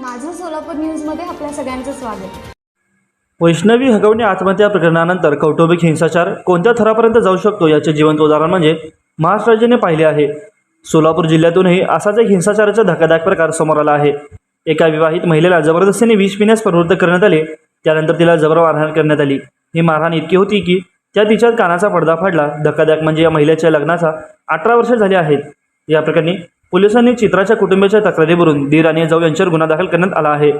माझं सोलापूर न्यूजमध्ये आपल्या सगळ्यांचं स्वागत. वैष्णवी हगवणे आत्महत्या प्रकरणानंतर कौटुंबिक हिंसाचार कोणत्या थरापर्यंत जाऊ शकतो याचे जिवंत उदाहरण म्हणजे महाराष्ट्र राज्याने पाहिले आहे. सोलापूर जिल्ह्यातूनही असाच एक हिंसाचाराचा धक्कादायक प्रकार समोर आला आहे. एका विवाहित महिलेला जबरदस्तीने विष पिण्यास प्रवृत्त करण्यात आले. त्यानंतर तिला जबर मारहाण करण्यात आली. ही मारहाण इतकी होती की त्या तिच्यात कानाचा पडदा फाडला. धक्कादायक म्हणजे या महिलेच्या लग्नाचा अठरा वर्ष झाले आहेत. या प्रकरणी पोलिसांनी चित्राच्या कुटुंबियाच्या तक्रारीवरून दीर आणि जाऊ यांच्यावर गुन्हा दाखल करण्यात आला आहे.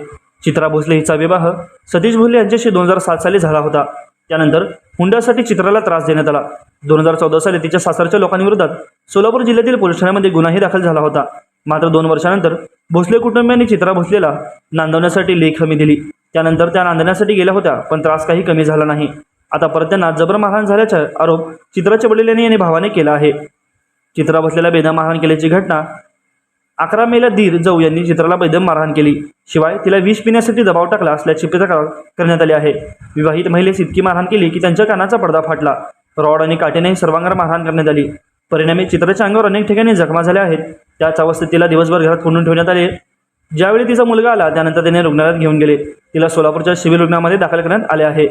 चित्रा भोसले हिचा विवाह सतीश भोसले यांच्याशी दोन हजार सात साली झाला होता. त्यानंतर हुंड्यासाठी चित्राला त्रास देण्यात आला. दोन हजार चौदा साली तिच्या सासरच्या लोकांविरोधात सोलापूर जिल्ह्यातील पोलीस ठाण्यामध्ये गुन्हाही दाखल झाला होता. मात्र दोन वर्षानंतर भोसले कुटुंबियांनी चित्रा भोसलेला नांदवण्यासाठी लेख हमी दिली. त्यानंतर त्या नांदण्यासाठी गेल्या होत्या पण त्रास काही कमी झाला नाही. आता परत त्यांना जबर मारहाण झाल्याचा आरोप चित्राच्या वडिलांनी आणि भावाने केला आहे. चित्रा बसलेल्या बेदम मारहाण केल्याची घटना अकरा मेला धीर जाऊ यांनी चित्राला बेदम मारहाण केली. शिवाय तिला विष पिण्यासाठी दबाव टाकला असल्याची तक्रार करण्यात आली आहे. विवाहित महिलेस इतकी मारहाण केली की त्यांच्या कानाचा पडदा फाटला. रॉड आणि काटेने सर्वांगार मारहाण करण्यात आली. परिणामी चित्राच्या अंगावर अनेक ठिकाणी जखमा झाल्या आहेत. त्याच अवस्थेत तिला दिवसभर घरात कोंडून ठेवण्यात आले. ज्यावेळी तिचा मुलगा आला त्यानंतर त्याने रुग्णालयात घेऊन गेले. तिला सोलापूरच्या सिव्हिल रुग्णामध्ये दाखल करण्यात आले आहे.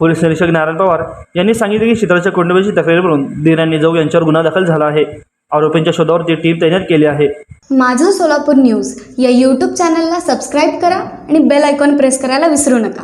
पोलीस निरीक्षक नारायण पवार यांनी सांगितले की चित्राच्या कुटुंबियाची तक्रार करून यांनी जाऊ यांच्यावर गुन्हा दाखल झाला आहे. आरोपींच्या शोधावरती टीम तैनात केली आहे. माझं सोलापूर न्यूज या यूट्यूब चॅनलला सबस्क्राईब करा आणि बेल आयकॉन प्रेस करायला विसरू नका.